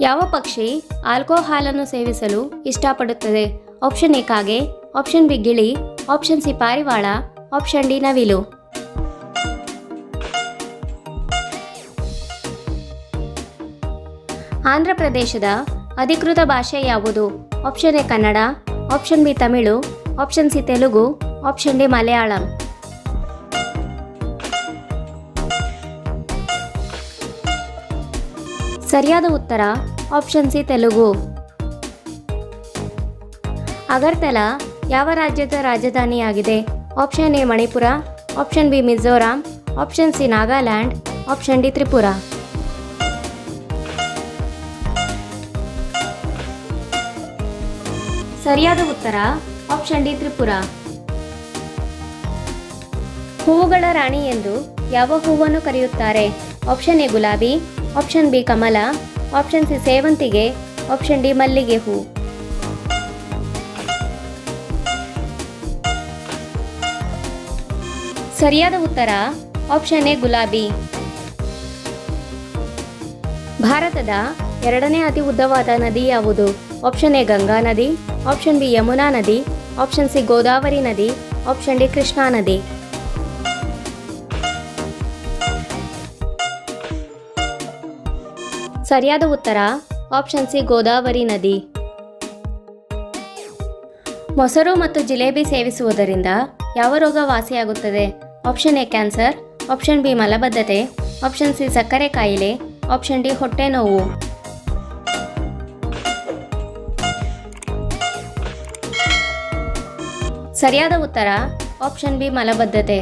ಯಾವ ಪಕ್ಷಿ ಆಲ್ಕೋಹಾಲನ್ನು ಸೇವಿಸಲು ಇಷ್ಟಪಡುತ್ತದೆ? ಆಪ್ಷನ್ ಎ ಕಾಗೆ, ಆಪ್ಷನ್ ಬಿ ಗಿಳಿ, ಆಪ್ಷನ್ ಸಿ ಪಾರಿವಾಳ, ಆಪ್ಷನ್ ಡಿ ನವಿಲು. ಆಂಧ್ರ ಪ್ರದೇಶದ ಅಧಿಕೃತ ಭಾಷೆ ಯಾವುದು? Option A Kannada, option B Tamil, option C Telugu, option D Malayalam. ಸರಿಯಾದ ಉತ್ತರ ಆಪ್ಷನ್ ಸಿ ತೆಲುಗು ಅಗರ್ತಲಾ, ಯಾವ ರಾಜ್ಯದ ರಾಜಧಾನಿಯಾಗಿದೆ? Option A Manipur. Option B Mizoram. Option C Nagaland. Option D Tripura. ಸರಿಯಾದ ಉತ್ತರ ಆಪ್ಷನ್ ಡಿ ತ್ರಿಪುರ. ಹೂವುಗಳ ರಾಣಿ ಎಂದು ಯಾವ ಹೂವನ್ನು ಕರೆಯುತ್ತಾರೆ? ಆಪ್ಷನ್ ಎ ಗುಲಾಬಿ. ಆಪ್ಷನ್ ಬಿ ಕಮಲ. ಆಪ್ಷನ್ ಸಿ ಸೇವಂತಿಗೆ ಆಪ್ಷನ್ ಡಿ ಮಲ್ಲಿಗೆ ಹೂ. ಸರಿಯಾದ ಉತ್ತರ ಆಪ್ಷನ್ ಎ ಗುಲಾಬಿ. ಭಾರತದ ಎರಡನೇ ಅತಿ ಉದ್ದವಾದ ನದಿ ಯಾವುದು? ಆಪ್ಷನ್ ಎ ಗಂಗಾ ನದಿ ಆಪ್ಷನ್ ಬಿ ಯಮುನಾ ನದಿ ಆಪ್ಷನ್ ಸಿ ಗೋದಾವರಿ ನದಿ ಆಪ್ಷನ್ ಡಿ ಕೃಷ್ಣಾ ನದಿ. ಸರಿಯಾದ ಉತ್ತರ ಆಪ್ಷನ್ ಸಿ ಗೋದಾವರಿ ನದಿ. ಮೊಸರು ಮತ್ತು ಜಿಲೇಬಿ ಸೇವಿಸುವುದರಿಂದ ಯಾವ ರೋಗ ವಾಸಿಯಾಗುತ್ತದೆ? Option A cancer option B ಮಲಬದ್ಧತೆ ಆಪ್ಷನ್ ಸಿ ಸಕ್ಕರೆ ಕಾಯಿಲೆ ಆಪ್ಷನ್ ಡಿ ಹೊಟ್ಟೆ ನೋವು. ಸರಿಯಾದ ಉತ್ತರ ಆಪ್ಷನ್ ಬಿ ಮಲಬದ್ಧತೆ.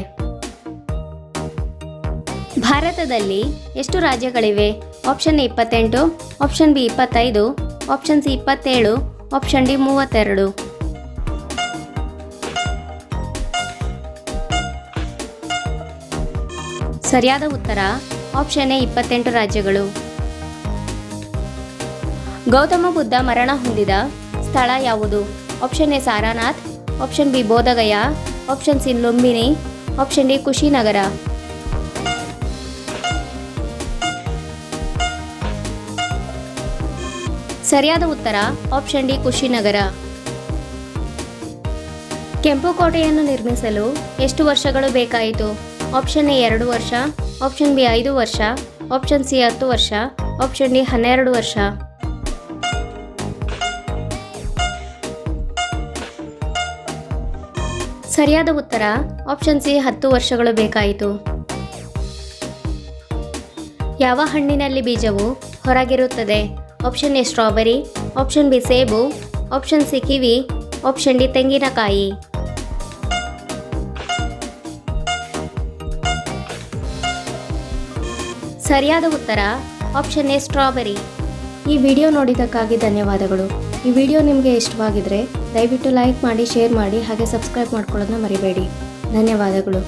ಭಾರತದಲ್ಲಿ ಎಷ್ಟು ರಾಜ್ಯಗಳಿವೆ? ಆಪ್ಷನ್ ಎ ಇಪ್ಪತ್ತೆಂಟು ಆಪ್ಷನ್ ಬಿ ಇಪ್ಪತ್ತೈದು ಆಪ್ಷನ್ ಸಿ ಇಪ್ಪತ್ತೇಳು ಆಪ್ಷನ್ ಡಿ ಮೂವತ್ತೆರಡು. ಸರಿಯಾದ ಉತ್ತರ ಆಪ್ಷನ್ ಎ ಇಪ್ಪತ್ತೆಂಟು ರಾಜ್ಯಗಳು. ಗೌತಮ ಬುದ್ಧ ಮರಣ ಹೊಂದಿದ ಸ್ಥಳ ಯಾವುದು? Option A Sarnath option B Bodhgaya option C Lumbini option D Kushinagar. ಸರಿಯಾದ ಉತ್ತರ ಆಪ್ಷನ್ ಡಿ ಕುಶಿನಗರ. ಕೆಂಪು ಕೋಟೆಯನ್ನು ನಿರ್ಮಿಸಲು ಎಷ್ಟು ವರ್ಷಗಳು ಬೇಕಾಯಿತು? ಆಪ್ಷನ್ ಎ ಎರಡು ವರ್ಷ ಆಪ್ಷನ್ ಬಿ ಐದು ವರ್ಷ ಆಪ್ಷನ್ ಸಿ ಹತ್ತು ವರ್ಷ ಆಪ್ಷನ್ ಡಿ ಹನ್ನೆರಡು ವರ್ಷ. ಸರಿಯಾದ ಉತ್ತರ ಆಪ್ಷನ್ ಸಿ ಹತ್ತು ವರ್ಷಗಳು ಬೇಕಾಯಿತು. ಯಾವ ಹಣ್ಣಿನಲ್ಲಿ ಬೀಜವು ಹೊರಗಿರುತ್ತದೆ? Option A strawberry option B ಸೇಬು option C kiwi option D ತೆಂಗಿನಕಾಯಿ ಸರಿಯಾದ ಉತ್ತರ ಆಪ್ಷನ್ ಎ ಸ್ಟ್ರಾಬೆರಿ ಈ ವಿಡಿಯೋ ನೋಡಿದ್ದಕ್ಕಾಗಿ ಧನ್ಯವಾದಗಳು. ಈ ವಿಡಿಯೋ ನಿಮಗೆ ಇಷ್ಟವಾಗಿದ್ರೆ ದಯವಿಟ್ಟು ಲೈಕ್ ಮಾಡಿ ಶೇರ್ ಮಾಡಿ, ಹಾಗೆ ಸಬ್ಸ್ಕ್ರೈಬ್ ಮಾಡ್ಕೊಳ್ಳೋದನ್ನ ಮರಿಬೇಡಿ. ಧನ್ಯವಾದಗಳು.